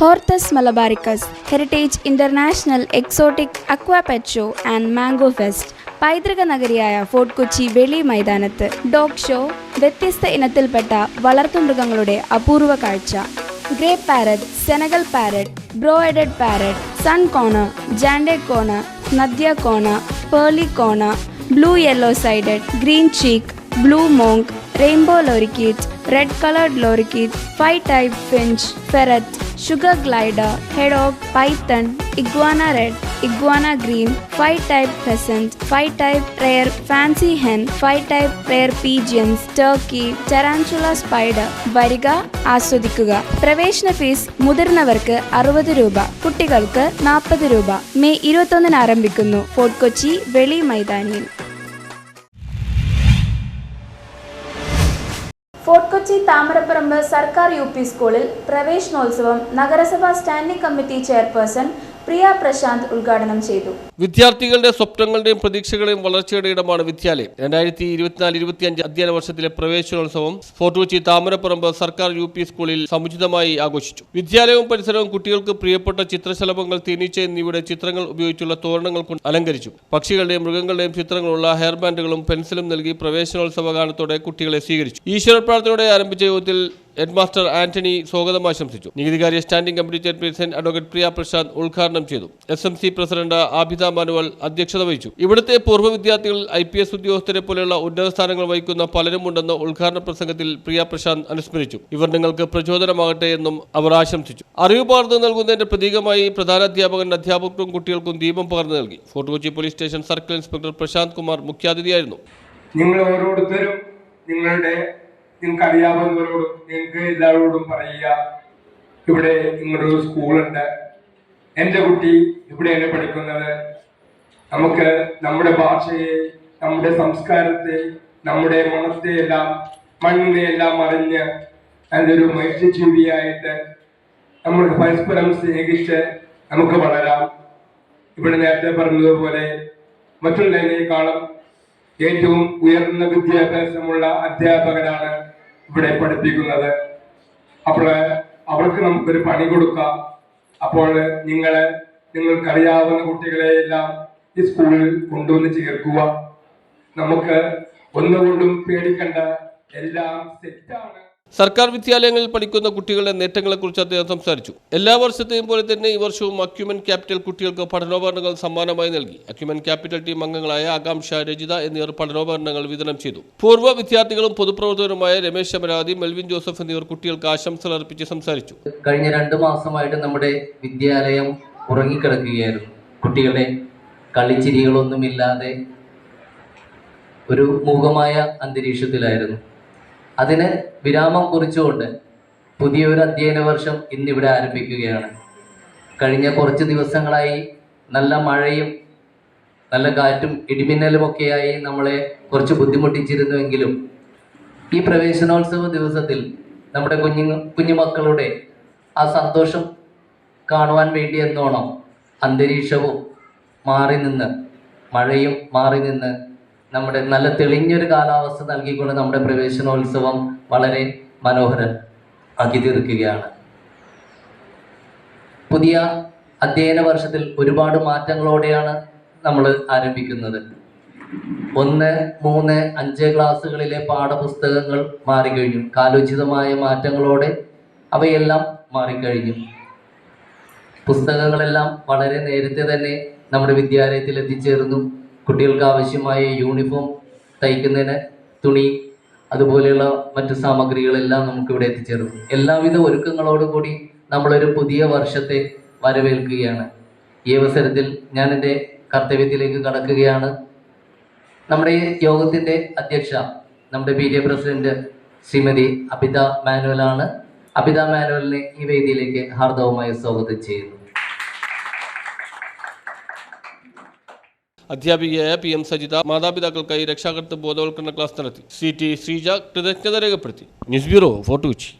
Hortus Malabaricus heritage international exotic aqua pet show and mango fest പൈതൃക നഗരിയായ fort Kochi വെളി മൈതാനത്ത്. ഡോഗ് ഷോ വ്യത്യസ്ത ഇനത്തിൽപ്പെട്ട വളർത്തുമൃഗങ്ങളുടെ അപൂർവ കാഴ്ച. Grey parrot Senegal parrot braided parrot sun conure jenday conure nanday conure pearly conure blue yellow sided green cheek blue monk rainbow lorikeet red collared lorikeet five type finch ferret sugar glider hedgehog python iguana red iguana green five type pheasant, five type rare fancy hen five type rare pigeons turkey tarantula spider വരിക ആസ്വദിക്കുക. പ്രവേശന fees മുതിർന്നവർക്ക് അറുപത് രൂപ കുട്ടികൾക്ക് നാൽപ്പത് രൂപ. May ഇരുപത്തൊന്നിന് ആരംഭിക്കുന്നു. ഫോർട്ട് കൊച്ചി വെളി മൈതാനിയിൽ. ഫോർട്ട് കൊച്ചി താമരപ്പറമ്പ് സർക്കാർ യു പി സ്കൂളിൽ പ്രവേശനോത്സവം നഗരസഭാ standing committee chairperson Priya Prashanth ഉദ്ഘാടനം ചെയ്തു. വിദ്യാർത്ഥികളുടെ സ്വപ്നങ്ങളുടെയും പ്രതീക്ഷകളുടെയും വളർച്ചയുടെ ഇടമാണ് വിദ്യാലയം. രണ്ടായിരത്തി ഇരുപത്തിനാല് ഇരുപത്തിയഞ്ച് അധ്യയന വർഷത്തിലെ പ്രവേശനോത്സവം ഫോർട്ട് കൊച്ചി താമരപ്പുറമ്പ് സർക്കാർ യു പി സ്കൂളിൽ സമുചിതമായി ആഘോഷിച്ചു. വിദ്യാലയവും പരിസരവും കുട്ടികൾക്ക് പ്രിയപ്പെട്ട ചിത്രശലഭങ്ങൾ തേനീച്ച എന്നിവയുടെ ചിത്രങ്ങൾ ഉപയോഗിച്ചുള്ള തോരണങ്ങൾ കൊണ്ട് അലങ്കരിച്ചു. പക്ഷികളുടെയും മൃഗങ്ങളുടെയും ചിത്രങ്ങളുള്ള ഹെയർ ബാൻഡുകളും പെൻസിലും നൽകി പ്രവേശനോത്സവ ഗാനത്തോടെ കുട്ടികളെ സ്വീകരിച്ചു. ഈശ്വര പ്രാർത്ഥനയോടെ ആരംഭിച്ച യോഗത്തിൽ ഹെഡ്മാസ്റ്റർ ആന്റണി സ്വാഗതം ആശംസിച്ചു. നികുതികാര്യ standing committee chairperson advocate Priya Prashanth ഉദ്ഘാടനം ചെയ്തു. S M C president Abida Manuel അധ്യക്ഷത വഹിച്ചു. ഇവിടുത്തെ പൂർവ വിദ്യാർത്ഥികൾ ഐ പി എസ് ഉദ്യോഗസ്ഥരെ പോലെയുള്ള ഉന്നത സ്ഥാനങ്ങൾ വഹിക്കുന്ന പലരും ഉണ്ടെന്ന് ഉദ്ഘാടന പ്രസംഗത്തിൽ പ്രിയ പ്രശാന്ത് അനുസ്മരിച്ചു. ഇവർ നിങ്ങൾക്ക് പ്രചോദനമാകട്ടെ എന്നും അവർ ആശംസിച്ചു. അറിവ് പകർന്നു നൽകുന്നതിന്റെ പ്രതീകമായി പ്രധാനാധ്യാപകൻ അധ്യാപകർക്കും കുട്ടികൾക്കും ദീപം പകർന്നു നൽകി. Fort Kochi police station circle inspector Prashanth Kumar മുഖ്യാതിഥിയായിരുന്നു. നിങ്ങൾ ഓരോരുത്തരും നിങ്ങളുടെ നിങ്ങൾക്ക് അറിയാവുന്നവരോടും നിങ്ങൾക്ക് എല്ലാവരോടും പറയുക ഇവിടെ നിങ്ങളുടെ സ്കൂളുണ്ട്. എന്റെ കുട്ടി ഇവിടെയാണ് പഠിക്കുന്നത്. നമുക്ക് നമ്മുടെ ഭാഷയെ നമ്മുടെ സംസ്കാരത്തെ നമ്മുടെ മണത്തെ എല്ലാം മണ്ണിനെ എല്ലാം അറിഞ്ഞ് നല്ലൊരു മനുഷ്യജീവിയായിട്ട് നമ്മൾ പരസ്പരം സ്നേഹിച്ച് നമുക്ക് വളരാം. ഇവിടെ നേരത്തെ പറഞ്ഞതുപോലെ മറ്റുള്ളതിനേക്കാളും ഏറ്റവും ഉയർന്ന വിദ്യാഭ്യാസമുള്ള അധ്യാപകരാണ് ഇവിടെ പഠിപ്പിക്കുന്നത്. അപ്പോൾ അവർക്ക് നമുക്കൊരു പണി കൊടുക്കാം. അപ്പോൾ നിങ്ങൾ നിങ്ങൾക്കറിയാവുന്ന കുട്ടികളെ എല്ലാം ഈ സ്കൂളിൽ കൊണ്ടുവന്ന് ചേർക്കുക. നമുക്ക് ഒന്നുകൊണ്ടും പേടിക്കണ്ട. എല്ലാം സെറ്റാണ് സർക്കാർ വിദ്യാലയങ്ങളിൽ പഠിക്കുന്ന കുട്ടികളുടെ നേട്ടങ്ങളെക്കുറിച്ച് അദ്ദേഹം സംസാരിച്ചു. എല്ലാ വർഷത്തെയും പോലെ തന്നെ ഈ വർഷവും അക്യുമൻ ക്യാപിറ്റൽ കുട്ടികൾക്ക് പഠനോപകരണങ്ങൾ സമ്മാനമായി നൽകി. അക്യുമൻ ക്യാപിറ്റൽ ടീം അംഗങ്ങളായ ആകാംക്ഷ രജിത എന്നിവർ പഠനോപകരണങ്ങൾ വിതരണം ചെയ്തു. പൂർവ വിദ്യാർത്ഥികളും പൊതുപ്രവർത്തകരുമായ രമേശ് ശമരാതി മെൽവിൻ ജോസഫ് എന്നിവർ കുട്ടികൾക്ക് ആശംസകൾ അർപ്പിച്ച് സംസാരിച്ചു. കഴിഞ്ഞ രണ്ട് മാസമായിട്ട് നമ്മുടെ വിദ്യാലയം ഉറങ്ങിക്കിടക്കുകയായിരുന്നു. കുട്ടികളുടെ കളിച്ചിരികളൊന്നുമില്ലാതെ ഒരു മൂകമായ അന്തരീക്ഷത്തിലായിരുന്നു. അതിന് വിരാമം കുറിച്ചുകൊണ്ട് പുതിയൊരു അധ്യയന വർഷം ഇന്നിവിടെ ആരംഭിക്കുകയാണ്. കഴിഞ്ഞ കുറച്ച് ദിവസങ്ങളായി നല്ല മഴയും നല്ല കാറ്റും ഇടിമിന്നലും ഒക്കെയായി നമ്മളെ കുറച്ച് ബുദ്ധിമുട്ടിച്ചിരുന്നുവെങ്കിലും ഈ പ്രവേശനോത്സവ ദിവസത്തിൽ നമ്മുടെ കുഞ്ഞു കുഞ്ഞുമക്കളുടെ ആ സന്തോഷം കാണുവാൻ വേണ്ടി എന്നോണം അന്തരീക്ഷവും മാറി നിന്ന് മഴയും മാറി നിന്ന് നമ്മുടെ നല്ല തെളിഞ്ഞൊരു കാലാവസ്ഥ നൽകിക്കൊണ്ട് നമ്മുടെ പ്രവേശനോത്സവം വളരെ മനോഹരം ആക്കി തീർക്കുകയാണ്. പുതിയ അധ്യയന വർഷത്തിൽ ഒരുപാട് മാറ്റങ്ങളോടെയാണ് നമ്മൾ ആരംഭിക്കുന്നത്. ഒന്ന് മൂന്ന് അഞ്ച് ക്ലാസ്സുകളിലെ പാഠപുസ്തകങ്ങൾ മാറിക്കഴിഞ്ഞു. കാലോചിതമായ മാറ്റങ്ങളോടെ അവയെല്ലാം മാറിക്കഴിഞ്ഞു. പുസ്തകങ്ങളെല്ലാം വളരെ നേരത്തെ തന്നെ നമ്മുടെ വിദ്യാലയത്തിൽ എത്തിച്ചേർന്നു. കുട്ടികൾക്ക് ആവശ്യമായ യൂണിഫോം തയ്ക്കുന്നതിന് തുണി അതുപോലെയുള്ള മറ്റു സാമഗ്രികളെല്ലാം നമുക്കിവിടെ എത്തിച്ചേർന്നു. എല്ലാവിധ ഒരുക്കങ്ങളോടുകൂടി നമ്മളൊരു പുതിയ വർഷത്തെ വരവേൽക്കുകയാണ്. ഈ അവസരത്തിൽ ഞാൻ എന്റെ കർത്തവ്യത്തിലേക്ക് കടക്കുകയാണ്. നമ്മുടെ യോഗത്തിന്റെ അധ്യക്ഷ നമ്മുടെ P J president Shrimati Abitha മാനുവലാണ്. Abitha മാനുവലിനെ ഈ വേദിയിലേക്ക് ഹാർദവമായി സ്വാഗതം ചെയ്യുന്നു. അധ്യാപികയായ പി എം സജിത മാതാപിതാക്കൾക്കായി രക്ഷാകർത്തൃ ബോധവൽക്കരണ ക്ലാസ് നടത്തി. സി ടി ശ്രീജ കൃതജ്ഞത രേഖപ്പെടുത്തി. News bureau Fort Kochi.